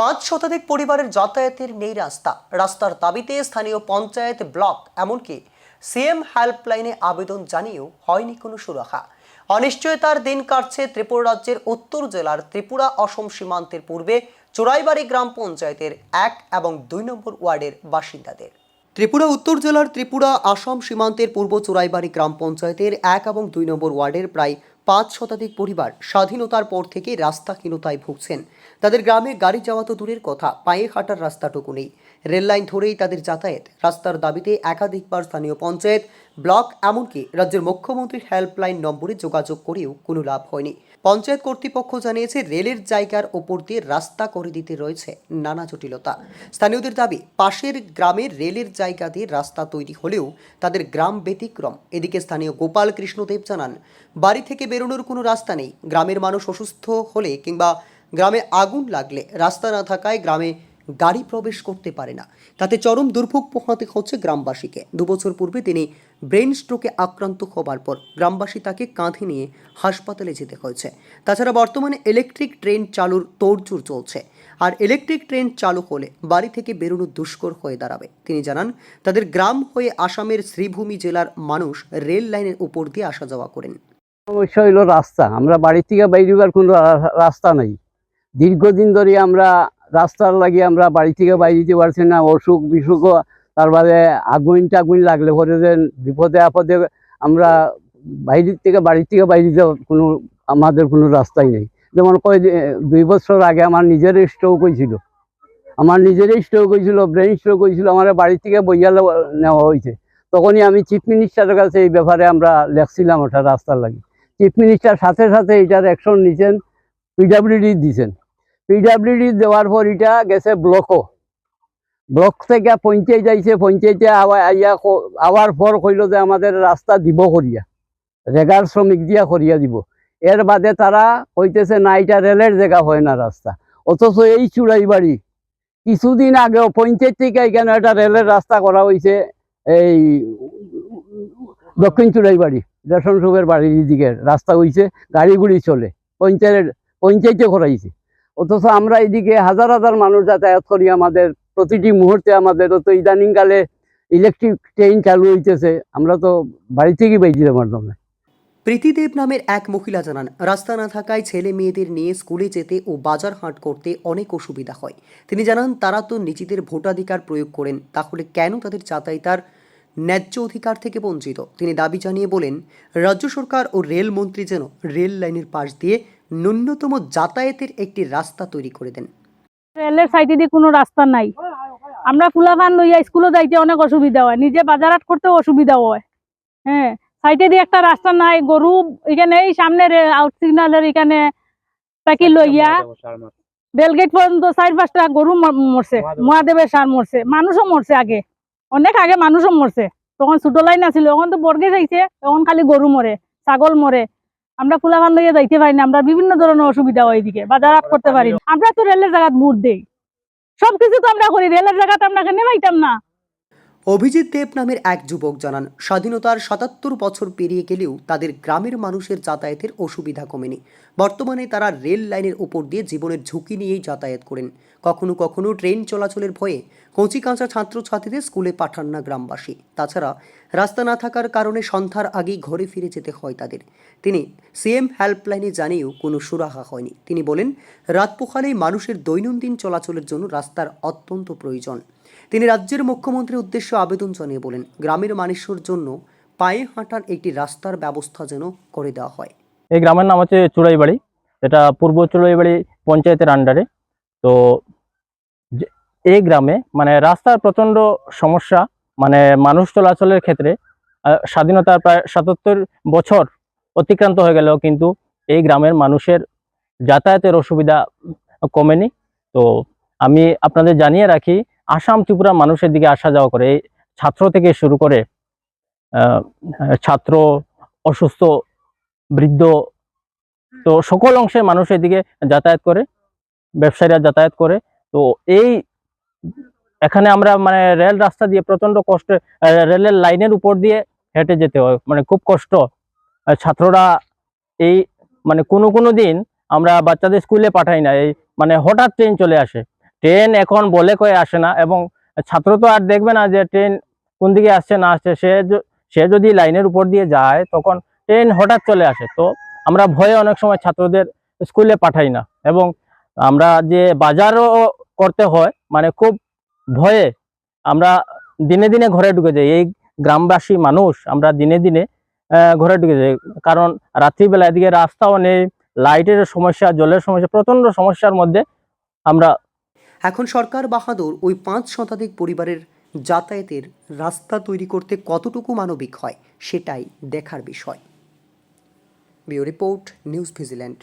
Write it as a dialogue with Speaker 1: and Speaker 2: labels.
Speaker 1: পাঁচ শতাধিক পরিবারের যাতায়াতের নেই রাস্তা। রাস্তার দাবিতে স্থানীয় পঞ্চায়েত ব্লক, এমনকি সিএম হেল্পলাইনে আবেদন জানিয়েও হয়নি কোনো সুরাহা। অনিশ্চয়তার দিন কাটছে ত্রিপুরা রাজ্যের উত্তর জেলার ত্রিপুরা অসম সীমান্তের পূর্বে চোরাইবাড়ি গ্রাম পঞ্চায়েতের এক এবং দুই নম্বর ওয়ার্ডের বাসিন্দাদের। ত্রিপুরা উত্তর জেলার ত্রিপুরা আসাম সীমান্তের পূর্ব চোরাইবাড়ি গ্রাম পঞ্চায়েতের এক এবং দুই নম্বর ওয়ার্ডের প্রায় পাঁচ শতাধিক পরিবার স্বাধীনতার পর থেকে রাস্তাহীনতায় ভুগছেন। তাদের গ্রামে গাড়ি যাওয়া তো দূরের কথা, পায়ে হাঁটার রাস্তাটুকু নেই। রেললাইন ধরেই তাদের যাতায়াত। রাস্তার দাবিতে একাধিকবার স্থানীয় পঞ্চায়েত, ব্লক এমনকি রাজ্যের মুখ্যমন্ত্রীর হেল্পলাইন নম্বরে যোগাযোগ করেও কোনো লাভ হয়নি। পঞ্চায়েত কর্তৃপক্ষ জানিয়েছে, রেলের জায়গার ওপর দিয়ে রাস্তা করে দিতে রয়েছে নানা জটিলতা। স্থানীয়দের দাবি, পাশের গ্রামের রেলের জায়গা দিয়ে রাস্তা তৈরি হলেও তাদের গ্রাম ব্যতিক্রম। এদিকে স্থানীয় গোপাল কৃষ্ণদেব জানান, বাড়ি থেকে বেরোনোর কোনো রাস্তা নেই। গ্রামের মানুষ অসুস্থ হলে কিংবা গ্রামে আগুন লাগলে রাস্তা না থাকায় গ্রামে গাড়ি প্রবেশ করতে পারে না। তাতে চরম দুর্ভোগ পোহাতে হচ্ছে গ্রামবাসীকে। দুবছর পূর্বে তিনি ব্রেন স্ট্রোকে আক্রান্ত হবার পর গ্রামবাসী তাকে কাঁধে নিয়ে হাসপাতালে যেতে হয়েছে। তাছাড়া বর্তমানে ইলেকট্রিক ট্রেন চালুর তোড়জোড় চলছে। আর ইলেকট্রিক ট্রেন চালু হলে বাড়ি থেকে বেরোনো দুষ্কর হয়ে দাঁড়াবে। তিনি জানান, তাদের গ্রাম হয়ে আসামের শ্রীভূমি জেলার মানুষ রেল লাইনের উপর দিয়ে আসা যাওয়া করেন।
Speaker 2: সমস্যা হইল রাস্তা। আমরা বাড়ি থেকে বাইরেবার কোনো রাস্তা নাই। দীর্ঘদিন ধরে আমরা রাস্তার লাগি আমরা বাড়ি থেকে বাইরে যেতে পারছি না, অসুখ বিসুখ তারপরে আগুন টাগুন লাগলে পরে যে বিপদে আপদে আমরা বাইরের থেকে, বাড়ির থেকে বাইরে যাওয়ার কোনো, আমাদের কোনো রাস্তাই নেই। যেমন কয় দুই বছর আগে আমার নিজের স্ট্রোক হয়েছিল। আমার নিজেরই স্ট্রোক হয়েছিল ব্রেন স্ট্রোক হয়েছিল, আমার বাড়ি থেকে বইয়া নেওয়া হয়েছে। তখনই আমি চিফ মিনিস্টারের কাছে এই ব্যাপারে আমরা লেখছিলাম ওটা রাস্তার লাগি। চিফ মিনিস্টার সাথে সাথে এটার অ্যাকশন নিছেন পিডাব্লিউডি দিছেন। পিডাব্লিউডি দেওয়ার পর এটা গেছে ব্লকও ব্লক থেকে পঞ্চায়েত আইছে, পঞ্চায়েতে আইয়া আওয়ার পর কইল যে আমাদের রাস্তা দিব করিয়া রেগার শ্রমিক দিয়া করিয়া দিব। এর বাদে তারা কইতেছে, না, এটা রেলের জায়গা হয় না রাস্তা অথচ এই চুড়াই বাড়ি কিছুদিন আগেও পঞ্চায়েত থেকে এখানে একটা রেলের রাস্তা করা হয়েছে এই দক্ষিণ চুড়াই বাড়ি রেশন শপের বাড়ির দিকে রাস্তা হইছে, গাড়ি গুড়ি চলে, পঞ্চায়েত, পঞ্চায়েতে করাইছে। অথচ আমরা এদিকে হাজার হাজার মানুষ যাতায়াত করি আমাদের। প্রতিটি মুহূর্তে আমাদের তো ইদানিংকালে ইলেকট্রিক ট্রেন চালু হইতেছে। আমরা তো বাড়ি থেকেই বাইতে পারতাম না
Speaker 1: প্রীতিদেব নামের এক মহিলা জানান, রাস্তা না থাকায় ছেলে মেয়েদের নিয়ে স্কুলে যেতে ও বাজার হাট করতে অনেক অসুবিধা হয়। তিনি জানান, তারা তো নিজেদের ভোটাধিকার প্রয়োগ করেন, তাহলে কেন তাদের যাতায়াতার ন্যায্য অধিকার থেকে বঞ্চিত? তিনি দাবি জানিয়ে বলেন, রাজ্য সরকার ও রেল মন্ত্রী যেন রেল লাইনের পাশ দিয়ে ন্যূনতম যাতায়াতের একটি রাস্তা তৈরি করে দেন।
Speaker 3: রেলের সাইডে দিয়ে কোনো রাস্তা নাই। আমরা ফুলাফান লইয়া স্কুলে যাইতে অনেক অসুবিধা হয়। নিজে বাজার হাট করতেও অসুবিধা হয়। হ্যাঁ সাইডে দিয়ে একটা রাস্তা নাই গরু এখানে এই সামনে আউট সিগন্যালের এখানে তাকে লইয়া রেলগেট পর্যন্ত চার পাঁচটা গরু মরছে মহাদেবের সার মরছে। মানুষও মরছে আগে। অনেক আগে মানুষও মরছে। তখন ছোট লাইন আছিল এখন তো বর্গে যাইছে এখন খালি গরু মরে ছাগল মরে। আমরা ফুলাফান লইয়া যাইতে পারি না আমরা বিভিন্ন ধরনের অসুবিধা হয় এদিকে, বাজার হাট করতে পারি আমরা তো রেলের জায়গা মুড় দেই। সবকিছু তো আমরা করি, রেলের জায়গাতে আমরা নেমাইতাম না?
Speaker 1: অভিজিৎ দেব নামের এক যুবক জানান, স্বাধীনতার সাতাত্তর বছর পেরিয়ে গেলেও তাদের গ্রামের মানুষের যাতায়াতের অসুবিধা কমেনি। বর্তমানে তারা রেল লাইনের উপর দিয়ে জীবনের ঝুঁকি নিয়েই যাতায়াত করেন। কখনো কখনো ট্রেন চলাচলের ভয়ে কচি কাঁচা ছাত্রছাত্রীদের স্কুলে পাঠান না গ্রামবাসী। তাছাড়া রাস্তা না থাকার কারণে সন্ধ্যার আগেই ঘরে ফিরে যেতে হয় তাদের। তিনি সিএম হেল্পলাইনে জানিয়েও কোনো সুরাহা হয়নি। তিনি বলেন রাত পোখালেই মানুষের দৈনন্দিন চলাচলের জন্য রাস্তার অত্যন্ত প্রয়োজন। তিনি রাজ্যের মুখ্যমন্ত্রীর উদ্দেশ্যে আবেদন জানিয়ে বলেন, গ্রামের মানুষের জন্য পায়ে হাঁটার একটি রাস্তার ব্যবস্থা যেন করে দেওয়া হয়।
Speaker 4: এই গ্রামের নাম হচ্ছে চুড়াইবাড়ি, এটা পূর্ব চুড়াইবাড়ি পঞ্চায়েতের আন্ডারে তো এই গ্রামে মানে রাস্তার প্রচণ্ড সমস্যা মানে মানুষ চলাচলের ক্ষেত্রে স্বাধীনতার প্রায় সাতাত্তর বছর অতিক্রান্ত হয়ে গেলেও কিন্তু এই গ্রামের মানুষের যাতায়াতের অসুবিধা কমেনি। তো আমি আপনাদের জানিয়ে রাখি আসাম ত্রিপুরা মানুষের দিকে আসা যাওয়া করে, ছাত্র থেকে শুরু করে ছাত্র, অসুস্থ, বৃদ্ধ, তো সকল অংশের মানুষ এদিকে যাতায়াত করে, ব্যবসায়ীরা যাতায়াত করে। তো এই এখানে আমরা মানে রেল রাস্তা দিয়ে প্রচণ্ড কষ্ট রেলের লাইনের উপর দিয়ে হেঁটে যেতে হয়। মানে খুব কষ্ট। ছাত্ররা এই মানে কোনো কোনো দিন আমরা বাচ্চাদের স্কুলে পাঠাই না। এই মানে হঠাৎ ট্রেন চলে আসে। ট্রেন এখন বলে কয়ে আসে না এবং ছাত্র তো আর দেখবে না যে ট্রেন কোন দিকে আসছে, না আসছে। সে সে যদি লাইনের উপর দিয়ে যায়, তখন ট্রেন হঠাৎ চলে আসে। তো আমরা ভয়ে অনেক সময় ছাত্রদের স্কুলে পাঠাই না এবং আমরা যে বাজারও করতে হয় মানে খুব ভয়ে আমরা দিনে দিনে ঘরে ঢুকে যাই। এই গ্রামবাসী মানুষ আমরা দিনে দিনে ঘরে ঢুকে যাই। কারণ রাত্রিবেলা এদিকে রাস্তাও নেই লাইটের সমস্যা, জলের সমস্যা প্রচণ্ড সমস্যার মধ্যে আমরা
Speaker 1: এখন সরকার বাহাদুর ওই পাঁচ শতাধিক পরিবারের যাতায়াতের রাস্তা তৈরি করতে কতটুকু মানবিক হয়, সেটাই দেখার বিষয়। বিও রিপোর্ট, নিউজ ভিজিল্যান্ড।